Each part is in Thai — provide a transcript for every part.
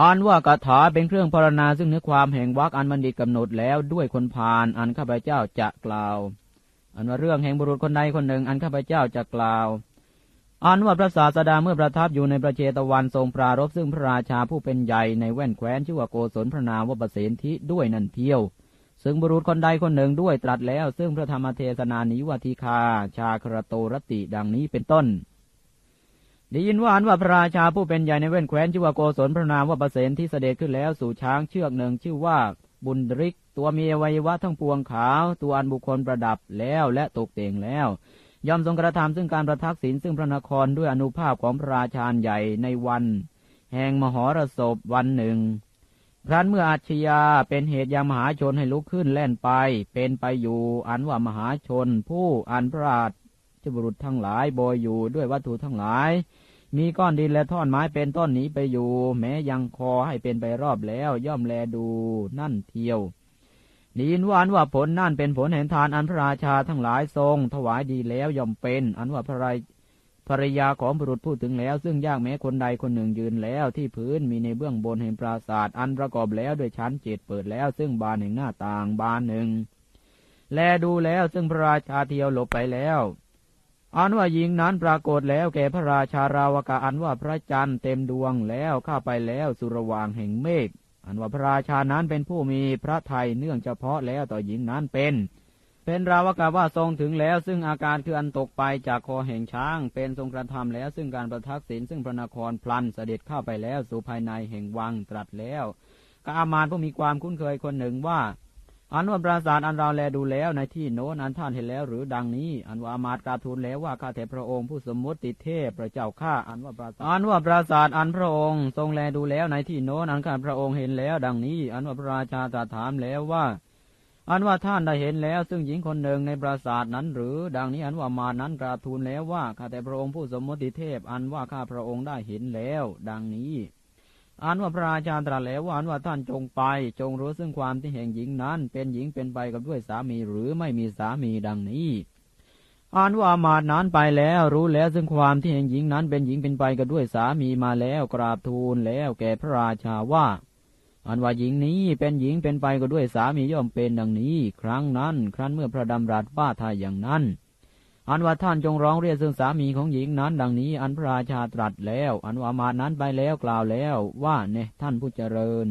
อ่านว่ากถาเป็นเครื่องพรรณนาซึ่งเนื้อความแห่งวรรคอันบัณฑิตกำหนดแล้วด้วยคนพาลอันข้าพเจ้าจะกล่าว อันว่าเรื่องแห่งบุรุษคนใดคนหนึ่ง อันข้าพเจ้าจะกล่าวอันว่าพระศาสดาเมื่อประทับอยู่ในประเชตวันทรงปรารบซึ่งพระราชาผู้เป็นใหญ่ในแว่นแคว้นชื่อว่าโกศลพระนามว่าประเสนทิด้วยนันเที่ยว ซึ่งบุรุษคนใดคนหนึ่งด้วยตรัสแล้ว ซึ่งพระธรรมเทศนานิวัติคา ชาครโตรติดังนี้เป็นต้น ได้ยินว่าอันว่าพระราชาผู้เป็นใหญ่ในแว่นแคว้นชื่อว่าโกศลพระนามว่าประเสนที่เสด็จขึ้นแล้วสู่ช้างเชือกหนึ่งชื่อว่าบุญริก ตัวมีอวัยวะทั้งปวงขาว ตัวอันบุคคลประดับแล้วและตกแต่งแล้ว ยอมทรงกระทำซึ่งการประทักษิณซึ่งพระนครด้วยอนุภาพของพระราชาใหญ่ในวัน แห่งมหรสพวันหนึ่งครั้นเมื่ออาชญาเป็นเหตุยังมหาชนให้ลุกขึ้นแล่นไป เป็นไปอยู่อันว่ามหาชน ผู้อันพระราชบุรุษทั้งหลายโบยอยู่ด้วยวัตถุทั้งหลาย มีก้อนดินและท่อนไม้เป็นต้นหนีไปอยู่ แม้ยังคอให้เป็นไปรอบแล้ว ย่อมแลดูนั่นเที่ยวได้ยินว่าอันว่าผลนั่นเป็นผลแห่งทานอันพระราชาทั้งหลายทรง ถวายดีแล้วย่อมเป็น อันว่าพระรภรรยาของบุรุษพูดถึงแล้ว ซึ่งยากแม้คนใดคนหนึ่งยืนแล้ว ที่พื้นมีในเบื้องบนแห่งปราศาสตร์อันประกอบแล้วด้วยชั้นเจ็ดเปิดแล้ว ซึ่งบานแห่งหน้าต่างบานหนึ่ง แลดูแล้วซึ่งพระราชาเที่ยวหลบไปแล้ว อันว่าหญิงนั้นปรากฏแล้วแก่พระราชาราวกะอันว่าพระจันทร์เต็มดวงแล้วข้าไปแล้วสุระว่างแห่งเมฆอันว่าพระราชานั้นเป็นผู้มีพระไทยเนื่องเฉพาะแล้วต่อหญิงนั้นเป็น เป็นราวกะว่าทรงถึงแล้ว ซึ่งอาการคืออันตกไปจากคอแห่งช้าง เป็นทรงกระทำแล้ว ซึ่งการประทักษิณซึ่งพระนครพลันเสด็จเข้าไปแล้วสู่ภายในแห่งวังตรัสแล้วกอามานผู้มีความคุ้นเคยคนหนึ่งว่า อันว่าปราสาทอันเราแลดูแล้วในที่โน้นอันท่านเห็นแล้วหรือดังนี้ อันว่าอามาตย์กาทูลแล้วว่าข้าแต่พระองค์ผู้สมมติเทพพระเจ้าข้าอันว่าปราสาทอันว่าปราสาทอันพระองค์ทรงแลดูแล้วในที่โน้นอันข้าพระองค์เห็นแล้ว ดังนี้ อันว่าพระราชาตรัสถามแล้วว่า อันว่าท่านได้เห็นแล้ว ซึ่งหญิงคนหนึ่งในปราสาทนั้น หรือ ดังนี้อันว่ามานั้นกราทูลแล้วว่าข้าแต่พระองค์ผู้สมมติเทพ อันว่าข้าพระองค์ได้เห็นแล้ว ดังนี้ อันว่าพระราชาตรัสแล้วว่าอันว่าท่านจงไป จงรู้ซึ่งความที่แห่งหญิงนั้น เป็นหญิงเป็นไปกับด้วยสามีหรือไม่มีสามีดังนี้อันว่ามาดนั้นไปแล้วรู้แล้วซึ่งความที่แห่งหญิงนั้นเป็นหญิงเป็นไปกับด้วยสามีมาแล้วกราบทูลแล้วแก่พระราชาว่าอันว่าหญิงนี้เป็นหญิงเป็นไปก็ด้วยสามีย่อมเป็นดังนี้ ครั้งนั้น ครั้นเมื่อพระดำรัสว่าถ้าอย่างนั้น อันว่าท่านจงร้องเรียกซึ่งสามีของหญิงนั้น ดังนี้ อันพระราชาตรัสแล้ว อันว่ามานั้นไปแล้วกล่าวแล้ว ว่าเนี่ยท่านผู้เจริญ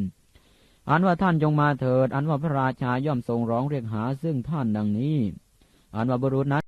อันว่าท่านจงมาเถิด อันว่าพระราชาย่อมทรงร้องเรียกหาซึ่งท่านดังนี้ อันว่าบุรุษนั้น